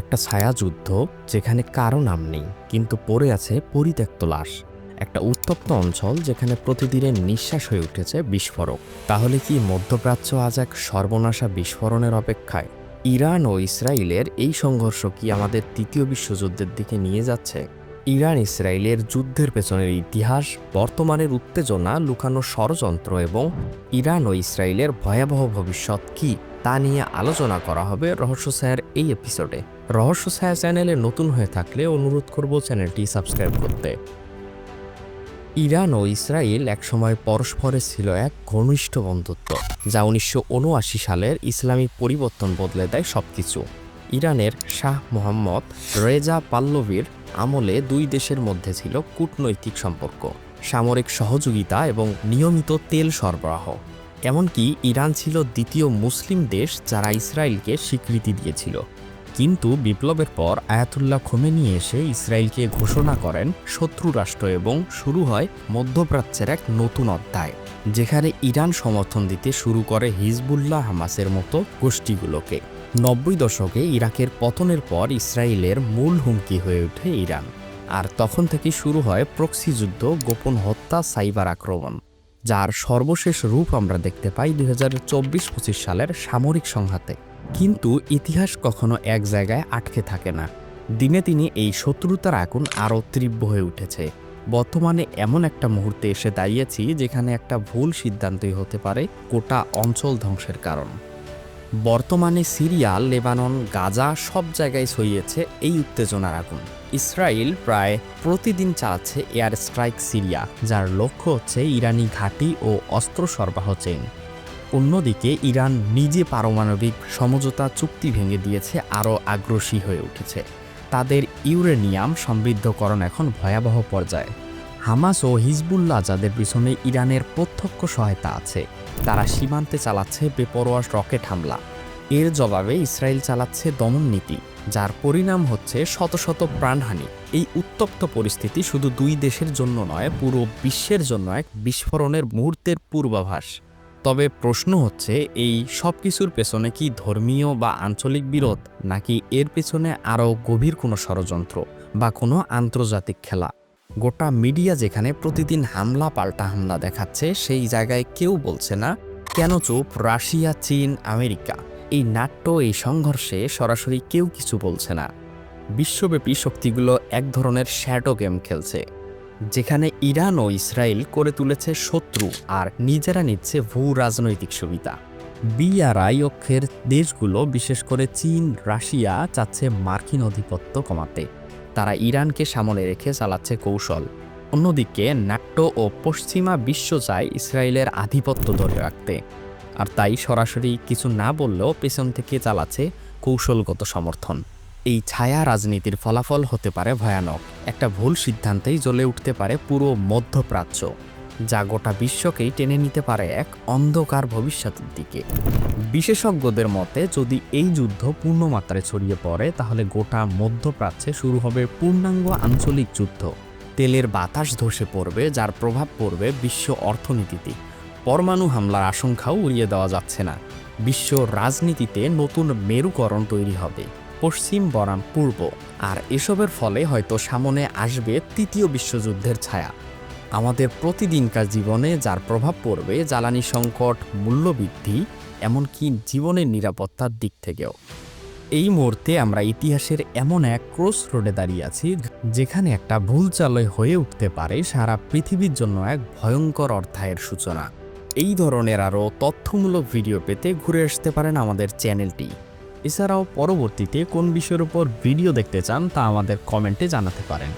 একটা ছায়াযুদ্ধ যেখানে কারও নাম নেই, কিন্তু পড়ে আছে পরিত্যক্ত লাশ। একটা উত্তপ্ত অঞ্চল যেখানে প্রতিদিনের নিঃশ্বাস হয়ে উঠেছে বিস্ফোরক। তাহলে কি মধ্যপ্রাচ্য আজ এক সর্বনাশা বিস্ফোরণের অপেক্ষায়? ইরান ও ইসরায়েলের এই সংঘর্ষ কি আমাদের তৃতীয় বিশ্বযুদ্ধের দিকে নিয়ে যাচ্ছে? ইরান, ইসরায়েলের যুদ্ধের পেছনের ইতিহাস, বর্তমানের উত্তেজনা, লুকানো ষড়যন্ত্র এবং ইরান ও ইসরায়েলের ভয়াবহ ভবিষ্যৎ কি তা নিয়ে আলোচনা করা হবে রহস্য ছায়ার এই এপিসোডে রহস্য ছায়া চ্যানেলে নতুন হয়ে থাকলে অনুরোধ করব চ্যানেলটি সাবস্ক্রাইব করতে। ইরান ও ইসরায়েল একসময় পরস্পরের ছিল এক ঘনিষ্ঠ বন্ধুত্ব, যা উনিশশো উনআশি সালের ইসলামিক পরিবর্তন বদলে দেয় সবকিছু। ইরানের শাহ মোহাম্মদ রেজা পাল্লবীর আমলে দুই দেশের মধ্যে ছিল কূটনৈতিক সম্পর্ক, সামরিক সহযোগিতা এবং নিয়মিত তেল সরবরাহ। এমনকি ইরান ছিল দ্বিতীয় মুসলিম দেশ যারা ইসরায়েলকে স্বীকৃতি দিয়েছিল। কিন্তু বিপ্লবের পর আয়াতুল্লাহ খোমেনি এসে ইসরায়েলকে ঘোষণা করেন শত্রু রাষ্ট্র এবং শুরু হয় মধ্যপ্রাচ্যের এক নতুন অধ্যায়, যেখানে ইরান সমর্থন দিতে শুরু করে হিজবুল্লাহ হামাসের মতো গোষ্ঠীগুলোকে। নব্বই দশকে ইরাকের পতনের পর ইসরায়েলের মূল হুমকি হয়ে ওঠে ইরান, আর তখন থেকে শুরু হয় প্রক্সি যুদ্ধ, গোপন হত্যা, সাইবার আক্রমণ, যার সর্বশেষ রূপ আমরা দেখতে পাই দুই হাজার সালের সামরিক সংঘাতে। কিন্তু ইতিহাস কখনো এক জায়গায় আটকে থাকে না। দিনে দিনে এই শত্রুতার আগুন আরও তীব্র হয়ে উঠেছে। বর্তমানে এমন একটা মুহূর্তে এসে দাঁড়িয়েছি যেখানে একটা ভুল সিদ্ধান্তই হতে পারে গোটা অঞ্চল ধ্বংসের কারণ। বর্তমানে সিরিয়া, লেবানন, গাজা সব জায়গায় ছড়িয়েছে এই উত্তেজনার আগুন। ইসরায়েল প্রায় প্রতিদিন চালাচ্ছে এয়ার স্ট্রাইক সিরিয়া, যার লক্ষ্য হচ্ছে ইরানি ঘাঁটি ও অস্ত্র সরবরাহ চেইন। অন্যদিকে ইরান নিজে পারমাণবিক সমঝোতা চুক্তি ভেঙে দিয়েছে, আরও আগ্রাসী হয়ে উঠেছে। তাদের ইউরেনিয়াম সমৃদ্ধকরণ এখন ভয়াবহ পর্যায়ে। হামাস ও হিজবুল্লাহ যাদের পিছনে ইরানের প্রত্যক্ষ সহায়তা আছে, তারা সীমান্তে চালাচ্ছে বেপরোয়া রকেট হামলা। এর জবাবে ইসরায়েল চালাচ্ছে দমন নীতি, যার পরিণাম হচ্ছে শত শত প্রাণহানি। এই উত্তপ্ত পরিস্থিতি শুধু দুই দেশের জন্য নয়, পুরো বিশ্বের জন্য এক বিস্ফোরণের মুহূর্তের পূর্বাভাস। তবে প্রশ্ন হচ্ছে, এই সব কিছুর পেছনে কি ধর্মীয় বা আঞ্চলিক বিরোধ, নাকি এর পেছনে আরও গভীর কোনো ষড়যন্ত্র বা কোনো আন্তর্জাতিক খেলা? গোটা মিডিয়া যেখানে প্রতিদিন হামলা, পাল্টা হামলা দেখাচ্ছে, সেই জায়গায় কেউ বলছে না, কেন চুপ, রাশিয়া, চীন, আমেরিকা? এই নাট্য, এই সংঘর্ষে সরাসরি কেউ কিছু বলছে না। বিশ্বব্যাপী শক্তিগুলো এক ধরনের শ্যাডো গেম খেলছে। যেখানে ইরান ও ইসরায়েল করে তুলেছে শত্রু আর নিজেরা নিচ্ছে ভূ রাজনৈতিক সুবিধা বিআরআই অক্ষের দেশগুলো, বিশেষ করে চীন, রাশিয়া, চাচ্ছে মার্কিন আধিপত্য কমাতে। তারা ইরানকে সামনে রেখে চালাচ্ছে কৌশল। অন্যদিকে নাট্য ও পশ্চিমা বিশ্ব চায় ইসরায়েলের আধিপত্য ধরে রাখতে। আর তাই সরাসরি কিছু না বললেও পেছন থেকে চালাচ্ছে কৌশলগত সমর্থন। এই ছায়া রাজনীতির ফলাফল হতে পারে ভয়ানক। একটা ভুল সিদ্ধান্তেই জ্বলে উঠতে পারে পুরো মধ্যপ্রাচ্য, যা গোটা বিশ্বকেই টেনে নিতে পারে এক অন্ধকার ভবিষ্যতের দিকে। বিশেষজ্ঞদের মতে, যদি এই যুদ্ধ পূর্ণমাত্রায় ছড়িয়ে পড়ে, তাহলে গোটা মধ্যপ্রাচ্যে শুরু হবে পূর্ণাঙ্গ আঞ্চলিক যুদ্ধ। তেলের বাতাস ধসে পড়বে, যার প্রভাব পড়বে বিশ্ব অর্থনীতিতে। পরমাণু হামলার আশঙ্কাও উড়িয়ে দেওয়া যাচ্ছে না। বিশ্ব রাজনীতিতে নতুন মেরুকরণ তৈরি হবে। পশ্চিম বনাম পূর্ব, আর এসবের ফলে হয়তো সামনে আসবে তৃতীয় বিশ্বযুদ্ধের ছায়া। আমাদের প্রতিদিনকার জীবনে যার প্রভাব পড়বে জ্বালানি সংকট, মূল্যবৃদ্ধি, এমনকি জীবনের নিরাপত্তার দিক থেকেও। এই মুহূর্তে আমরা ইতিহাসের এমন এক ক্রস রোডে দাঁড়িয়ে আছি, যেখানে একটা ভুল চালয় হয়ে উঠতে পারে সারা পৃথিবীর জন্য এক ভয়ঙ্কর অর্থায়ের সূচনা। এই ধরনের আরও তথ্যমূলক ভিডিও পেতে ঘুরে আসতে পারেন আমাদের চ্যানেলটি। এছাড়াও পরবর্তীতে কোন বিষয়ের উপর ভিডিও দেখতে চান তা আমাদের কমেন্টে জানাতে পারেন।